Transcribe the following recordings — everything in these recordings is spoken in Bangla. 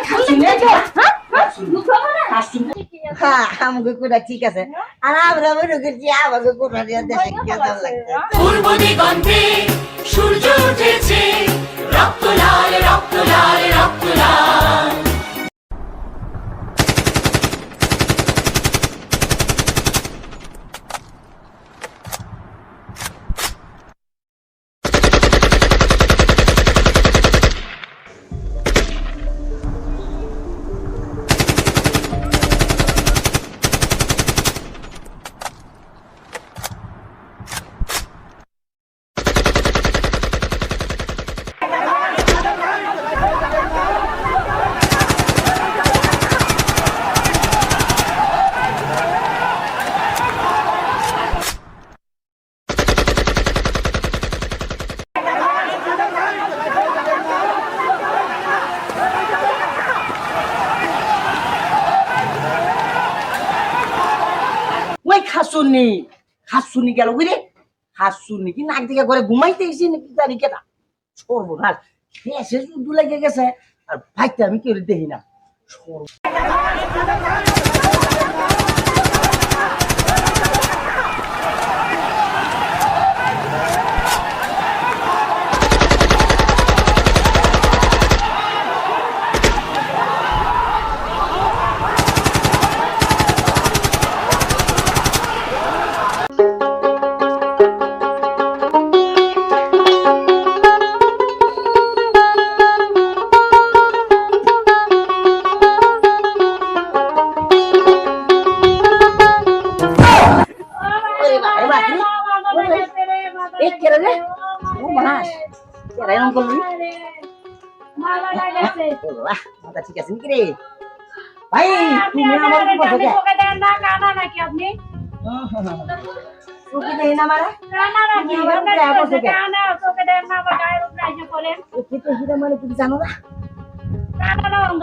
খাচ্ছি নে কে? হ্যাঁ? হ্যাঁ ঠিক আছে আর আমরা মনে করছি আমাকে কোটা দিয়ে দেশে কেমন লাগছে পূর্ব দিগন্তে সূর্য উঠেছে রক্ত লাল রক্ত লাল রক্ত লাল ওই খাসুনি খাসুনি গেল বুঝলি? খাসুনি কি নাক দিকে ঘরে ঘুমাইতে গেছি নাকি জানি কেটা সরবো না এসে শুধু লেগে গেছে, আর ভাইতে আমি কেউ দেখি না। সর্ব রে ও মাস কেরে এরকম বাবা মাথা ঠিক আছে নাকি রে ভাই তুমি আমার উপর চোখে দেই না মারা? তো হিরা মানে তুমি জানো না?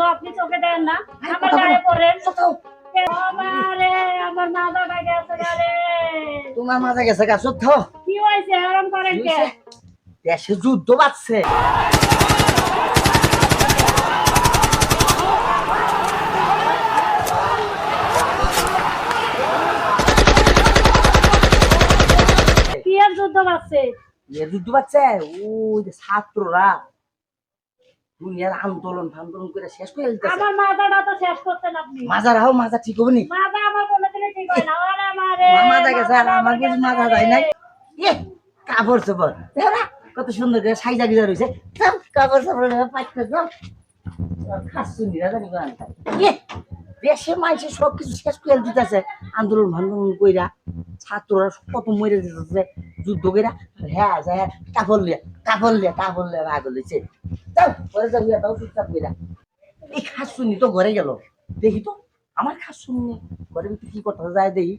আপনি চোখে দেন না আমার গায়ে পড়েন কোথাও আমারে আমার গেছে তোমার মাথা গেছে গা সত্য? কি হয়েছে? আরাম করেন কে দেশে যুদ্ধ কি আর যুদ্ধ লাগছে যুদ্ধ বাড়ছে ওই যে ছাত্ররা। দুনিয়ার আন্দোলন ফান্দোলন করে শেষ করে আমার তো শেষ করতেন আপনি। মাজা রাও মাজা ঠিক হবে নি মাথা আমার কোনোদিনই ঠিক হয় না। আরে আমারে মাথা গেছে আর আমার কিছু মাথা যায় নাই। এ, কাপড় চোপড়। দেখো কত সুন্দর করে সাইজা গিজা রয়েছে। সব কাপড় চোপড় পাইতে সব আন্দোলন হ্যাঁ কাপড় লিয়া লিয়া এই খাসুনি তো ঘরে গেল। দেখি তো, আমার খাসুনি। ঘরে কি করতে যায় দেখি।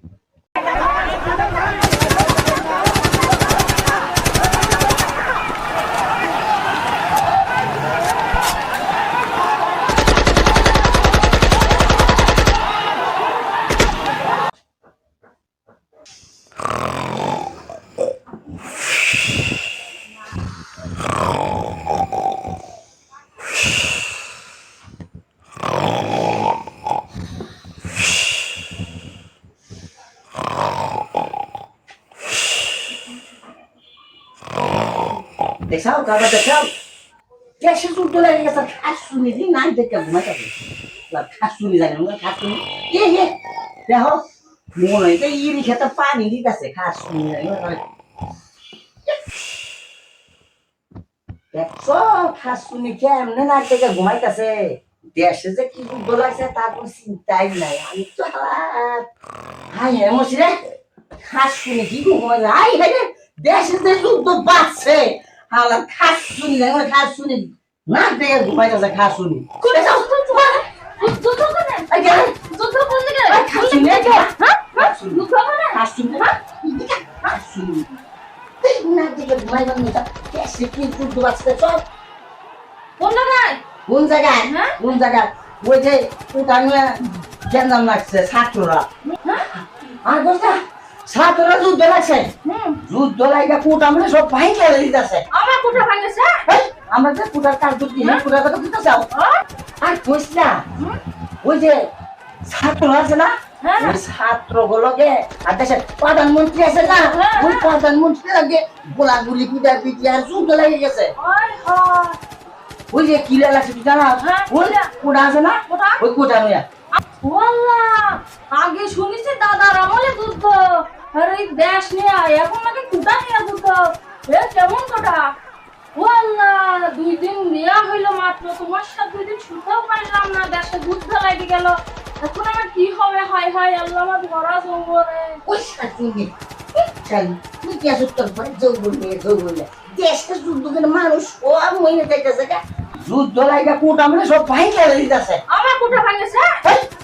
দেখাও কাকা দেখাও। দেশে যুদ্ধ লাগে গেছে? খাসুনি দি নাই দেখে ঘুমাই যাবে। খাসুনি জানে না খাসুনি। এ হে দেখো, মনে হয় তো ইরি খেতে পানি দিতেছে, খাসুনি জানে না দেখছ, খাসুনি কেমনে না দেখে ঘুমাইতেছে? দেশে যে কি যুদ্ধ লাগছে তার কোনো চিন্তাই নাই। আমি তো হাই হে মশিরে খাসুনি কি ঘুমাই হাই হে রে দেশে যে যুদ্ধ বাড়ছে। হালাত খাসুনি জানে না খাসুনি না দেখে ঘুমাইতেছে খাসুনি। করে যাও যুদ্ধ করেন এই যে যুদ্ধ করতে গেলে এই খাসুনি এই যে। হ্যাঁ করেন খাসুনি। না দেখে ঘুমাইবেন না দেশে কি যুদ্ধ বাড়ছে কোন জায়গায়? কোন জায়গায়? হ্যাঁ? ওই যে নিয়ে লাগছে ছাত্ররা। হ্যাঁ। আর বলতা ছাত্ররা যুদ্ধ লাগছে। হুম। যুদ্ধ লাগা কুট আমরা সব ভাই খেলে দিতেছে। আমার কোঠা ভাঙেছে আমরা যে কুটার কাজ করছি হ্যাঁ কুটার কথা দিতে চাও? আর কইস না ওই যে ছাত্র আছে না হ্যাঁ। ওই ছাত্র গুলোকে আর দেশের প্রধানমন্ত্রী আছে না হ্যাঁ। ওই প্রধানমন্ত্রী লাগে গোলাগুলি পিটা পিটি আর যুদ্ধ লেগে গেছে। ওই ওই যে কিলা লাগছে তুই জানা? হ্যাঁ, ওই। আছে না কোটা? ওই কুটা নয়া। আগে শুনেছি দাদার আমলে যুদ্ধ। আর এই দেশ নিয়ে এখন নাকি কুটা নিয়ে যুদ্ধ এ কেমন কোটা? ওয়াল্লাহ দুই দিন বিয়া হইল মাত্র তোমার সাথে দুই দিন শুতেও পারলাম না দেশে যুদ্ধ লেগে গেল। এখন আমার কি হবে? হায় হায় আল্লাহ আমার ধরা জঙ্গলে। ওই সাথে তুই কি আসুক তোর পরে যৌবন নিয়ে নিয়ে? দেশটা যুদ্ধ করে মানুষ ও মহিনে যাইতেছে গা যুদ্ধ লাগা কুট আমরা সব ভাই খেলে দিতেছে আমার কোটা ভাঙেছে?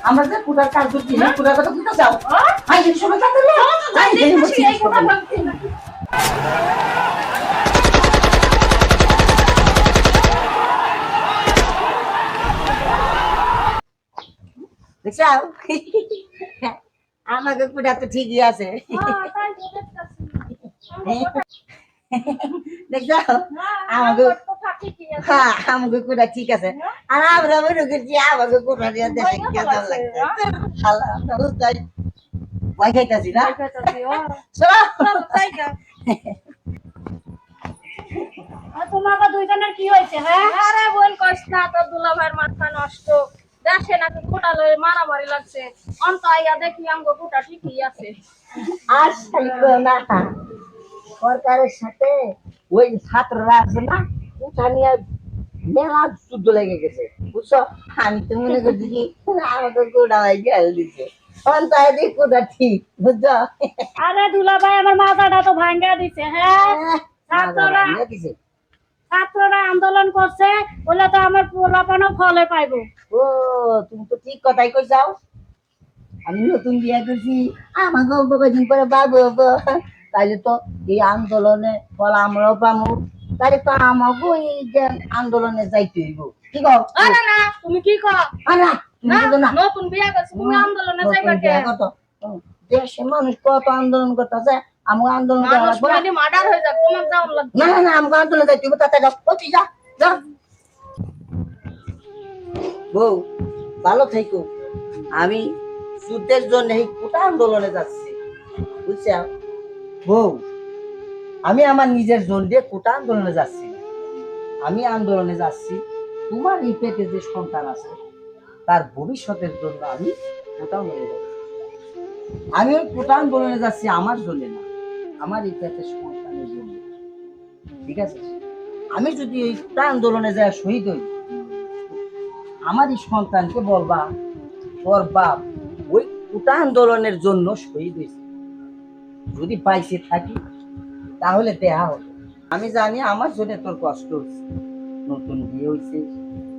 আমরা যে কুটার কাজ করছি হ্যাঁ? কুটার কথা চাও। হ্যাঁ? আই এই সময় কাজ করলে না দেখছাও আমাকে কুটা তো ঠিকই আছে। তাই তো দেখতাছি। আমার হ্যাঁ, আমাকে হ্যাঁ আমাকে কুটা ঠিক আছে। আর আমরা মনে করছি আমাকে কুটা দিয়ে দেশে কেমন লাগছে হালা আমরা ভয় খাইতাছি না? দেখতাছি, ও। চলো চলো, তাই যাও। আর তোমাকে দুইজনের কি হয়েছে হ্যাঁ আরে বোন কইস না তোর দুলাভাইয়ের মাথা নষ্ট। দেখে নাকি কোটা লয়ে মারামারি লাগছে। অন্ত আইয়া দেখি আমগো কোটা ঠিকই আছে। আর না সরকারের সাথে ওই ছাত্ররা আছে না ওটা নিয়ে মেলা যুদ্ধ লেগে গেছে বুঝছ? আমি তো মনে করছি কি আমাকে ভাই গেল দিছে অন্তায় দিক ঠিক বুঝছ? আরে দুলাভাই আমার মাথাটা তো ভাঙ্গা দিছে হ্যাঁ? ছাত্ররা ছাত্ররা আন্দোলন করছে বলে তো আমার পোলাপানও ফলে পাইবো। ও তুমি তো ঠিক কথাই কইছাও। আমি নতুন বিয়ে করছি আমাকে পরে বাবু তাইলে তো এই আন্দোলনে ফল আমরাও পামু তাহলে তো আমাকেও এই যে আন্দোলনে যাইতে হইব। কি কও? না তুমি কি কর আর না তুমি না নতুন বিয়া করছ তুমি আন্দোলনে যাইবা কে? কত? দেশে মানুষ কত আন্দোলন করতেছে আন্দোলন করা মানুষ লাগবে না। মার্ডার হয়ে যাক তোমার যাওয়ার লাগবে। না না না আন্দোলন যাইতে হইব তাতে যাও। ও যা যা। বউ ভালো থেকো। আমি যুদ্ধের জন্য এই কোটা আন্দোলনে যাচ্ছি। বুঝছ? বউ, আমি আমার নিজের জন্য দিয়ে কোটা আন্দোলনে যাচ্ছি। আমি আন্দোলনে যাচ্ছি, তোমার এই পেটে যে সন্তান আছে, তার ভবিষ্যতের জন্য আমি কোটা আন্দোলনে যাচ্ছি আমি ওই কোটা আন্দোলনে যাচ্ছি আমার জন্য না, আমার এই সন্তানের জন্য। ঠিক আছে? আমি যদি এই কোটা আন্দোলনে যায় শহীদ হই, আমার এই সন্তানকে বলবা, তোর বাপ ওই কোটা আন্দোলনের জন্য শহীদ হয়েছে যদি পাইছে থাকি, তাহলে দেহা হতো আমি জানি আমার জন্য তোর কষ্ট হচ্ছে নতুন বিয়ে হয়েছে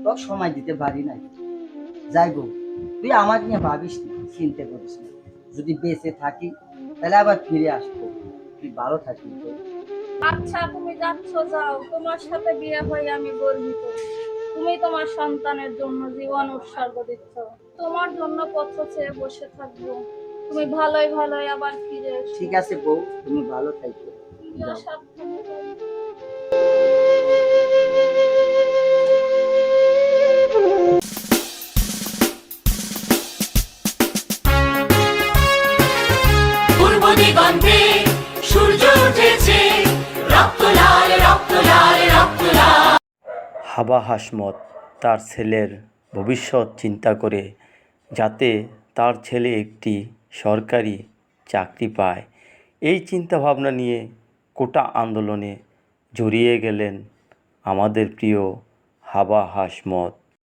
তোর সময় দিতে পারি নাই। যাই বউ তুই আমার নিয়ে ভাবিস না, চিন্তা করিস না। যদি বেঁচে থাকি, তাহলে আবার ফিরে আসব। তুই ভালো থাকিস। আচ্ছা তুমি যাচ্ছ, যাও। তোমার সাথে বিয়ে হয়ে আমি গর্বিত। তুমি তোমার সন্তানের জন্য জীবন উৎসর্গ দিচ্ছ। তোমার জন্য পত্র চেয়ে বসে থাকব। তুমি ভালোই ভালোই আবার ফিরে এসো ঠিক আছে বউ তুমি ভালো থাকো। তুমিও সাবধানে থাকো। পূর্ব দিগন্তে সূর্য উঠেছে রক্ত লাল রক্ত লাল রক্ত লাল। হাবা হাসমত তার ছেলের ভবিষ্যৎ চিন্তা করে যাতে তার ছেলে একটি সরকারি চাকরি পায়। এই চিন্তাভাবনা নিয়ে কোটা আন্দোলনে জড়িয়ে গেলেন আমাদের প্রিয় হাবা হাসমত।